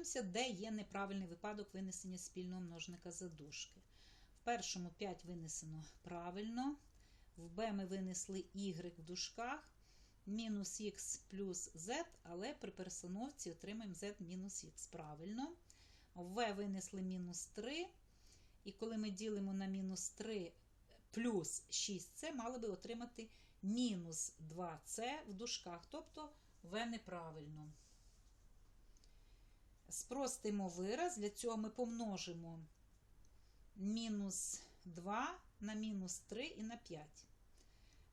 Подивимося, де є неправильний випадок винесення спільного множника за дужки. В першому 5 винесено правильно. В Б ми винесли y в дужках, мінус х плюс z, але при перестановці отримаємо z мінус х. Правильно. В В винесли мінус 3. І коли ми ділимо на мінус 3 плюс 6c, мали би отримати мінус 2c в дужках. Тобто В неправильно. Спростимо вираз, для цього ми помножимо мінус 2 на мінус 3 і на 5.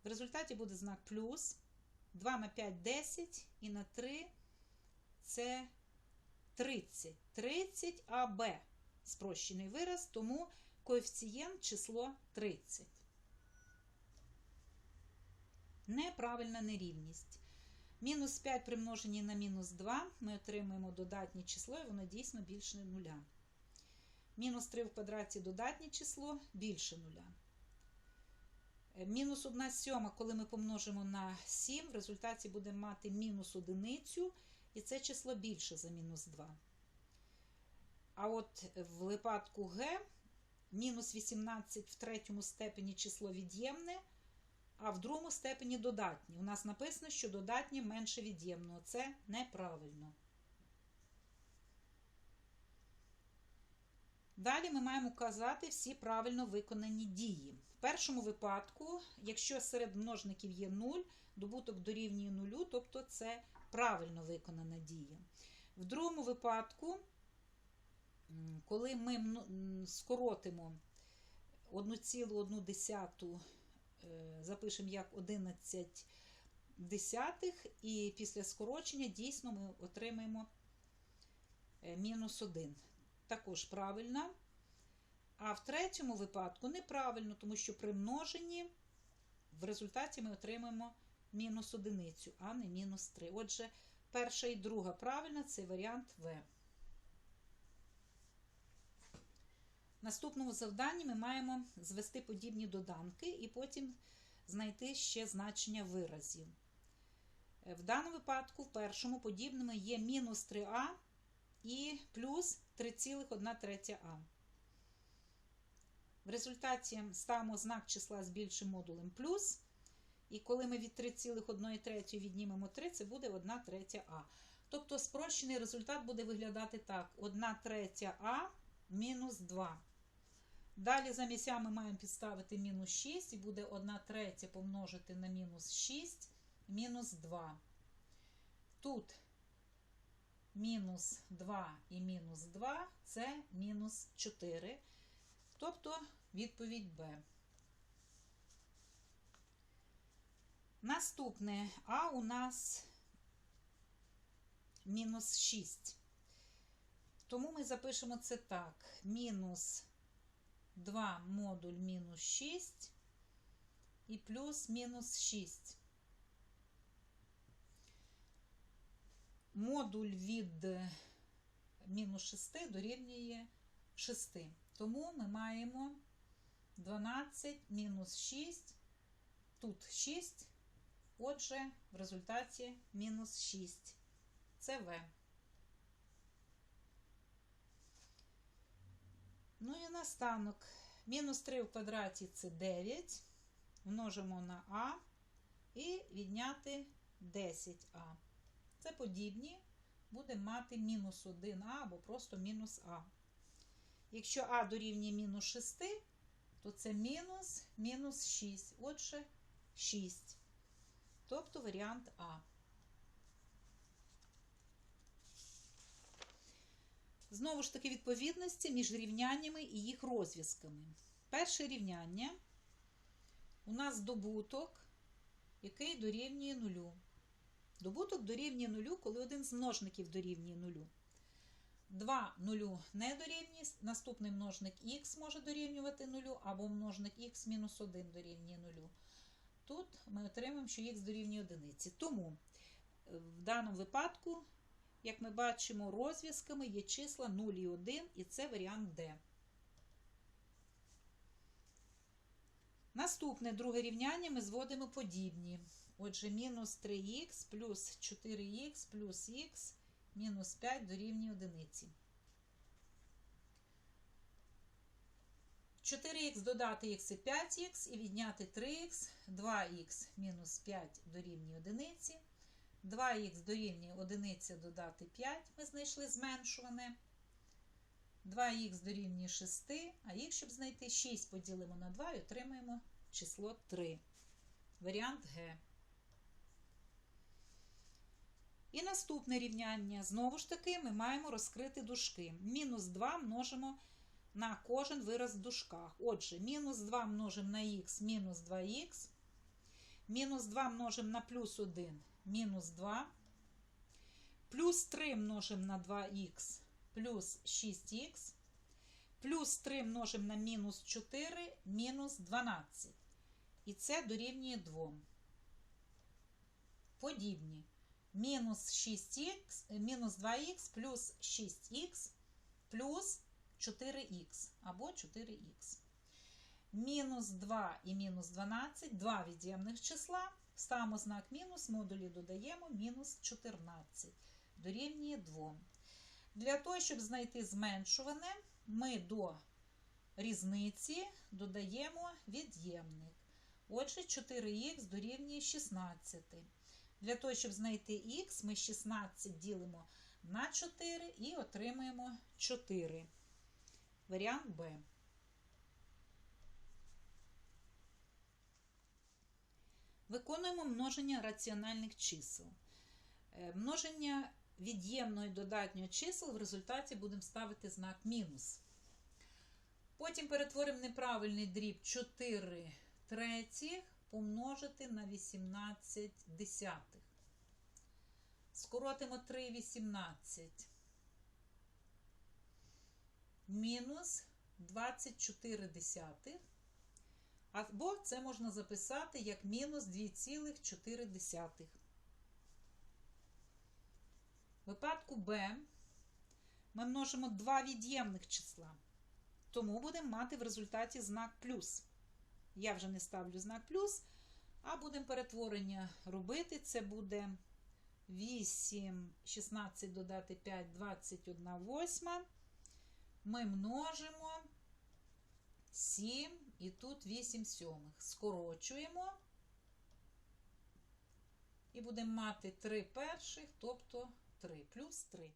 В результаті буде знак плюс. 2 на 5 10 і на 3 це 30. 30 АБ. Спрощений вираз, тому коефіцієнт число 30. Неправильна нерівність. Мінус 5 примножені на мінус 2 ми отримаємо додатнє число, і воно дійсно більше нуля. Мінус 3 в квадраті додатнє число більше нуля. Е, Мінус 1 сьома, коли ми помножимо на 7, в результаті будемо мати мінус одиницю, і це число більше за мінус 2. А от в випадку Г мінус 18 в третьому степені число від'ємне, а в другому степені додатнє. У нас написано, що додатнє менше від'ємного. Це неправильно. Далі ми маємо указати всі правильно виконані дії. В першому випадку, якщо серед множників є 0, добуток дорівнює 0, тобто це правильно виконана дія. В другому випадку, коли ми скоротимо 1,1 е, запишемо як 11 десятих, і після скорочення дійсно ми отримаємо е, мінус 1 також правильна. А в третьому випадку неправильно, тому що при множенні в результаті ми отримаємо мінус одиницю, а не мінус 3. Отже, перша і друга правильна це варіант В. наступному завданні ми маємо звести подібні доданки і потім знайти ще значення виразів. В даному випадку, в першому подібними є мінус 3а і плюс 3,1 третя А. В результаті ставимо знак числа з більшим модулем плюс. І коли ми від 3,1 віднімемо 3, це буде 1 третя А. Тобто спрощений результат буде виглядати так: 1 третя А мінус 2. Далі замість А ми маємо підставити мінус 6, і буде 1 третя помножити на мінус 6, мінус 2. Тут мінус 2 і мінус 2 це мінус 4. Тобто відповідь Б. Наступне А у нас мінус 6. Тому ми запишемо це так: мінус 2 модуль мінус 6 і плюс мінус 6. модуль від мінус 6 дорівнює 6. Тому ми маємо 12 мінус 6, тут 6, отже, в результаті мінус 6. Це В. Ну і настанок. Мінус 3 в квадраті це 9. Множимо на А і відняти 10А. Це подібні, будемо мати мінус 1а або просто мінус А. Якщо А дорівнює мінус 6, то це мінус мінус 6. Отже, 6. Тобто варіант А. Знову ж таки, відповідності між рівняннями і їх розв'язками. Перше рівняння у нас добуток, який дорівнює нулю. Добуток дорівнює нулю, коли один з множників дорівнює нулю. 2 нулю не дорівнює, наступний множник х може дорівнювати нулю, або множник х мінус 1 дорівнює нулю. Тут ми отримаємо, що х дорівнює одиниці. Тому е, в даному випадку, як ми бачимо, розв'язками є числа 0 і 1, і це варіант D. Наступне друге рівняння ми зводимо подібні. Отже, мінус 3х плюс 4х плюс х мінус 5 дорівнює одиниці. 4х додати х і 5х і відняти 3х, 2х мінус 5 дорівнює одиниці. 2х дорівнює 1 додати 5, ми знайшли зменшуване. 2х дорівнює 6, а їх, щоб знайти 6 поділимо на 2 і отримаємо число 3. Варіант Г. І наступне рівняння. Знову ж таки, ми маємо розкрити дужки. Мінус 2 множимо на кожен вираз в дужках. Отже, мінус 2 множимо на х, мінус 2х. Мінус 2 множимо на плюс 1, мінус 2. Плюс 3 множимо на 2х, плюс 6х. Плюс 3 множимо на мінус 4, мінус 12. І це дорівнює 2. Подібні. Мінус 6х, мінус 2х плюс 6х плюс 4х або 4х. Мінус 2 і мінус 12 два від'ємних числа. Ставимо знак мінус, модулі додаємо мінус 14. Дорівнює 2. Для того, щоб знайти зменшуване, ми до різниці додаємо від'ємник. Отже, 4х дорівнює 16. Для того, щоб знайти х, ми 16 ділимо на 4 і отримаємо 4. Варіант Б. Виконуємо множення раціональних чисел. Е, Множення від'ємного і додатнього чисел в результаті будемо ставити знак мінус. Потім перетворимо неправильний дріб 4 третіх помножити на 18 десятих. Скоротимо 3 18. Мінус 24 десятих. Або це можна записати як мінус 2,4. В випадку Б ми множимо два від'ємних числа. Тому будемо мати в результаті знак плюс. Я вже не ставлю знак плюс, а будемо перетворення робити. Це буде 8, 16 додати 5, 21 восьма. Ми множимо 7 і тут 8 сьомих. Скорочуємо. І будемо мати 3 перших, тобто 3 плюс 3.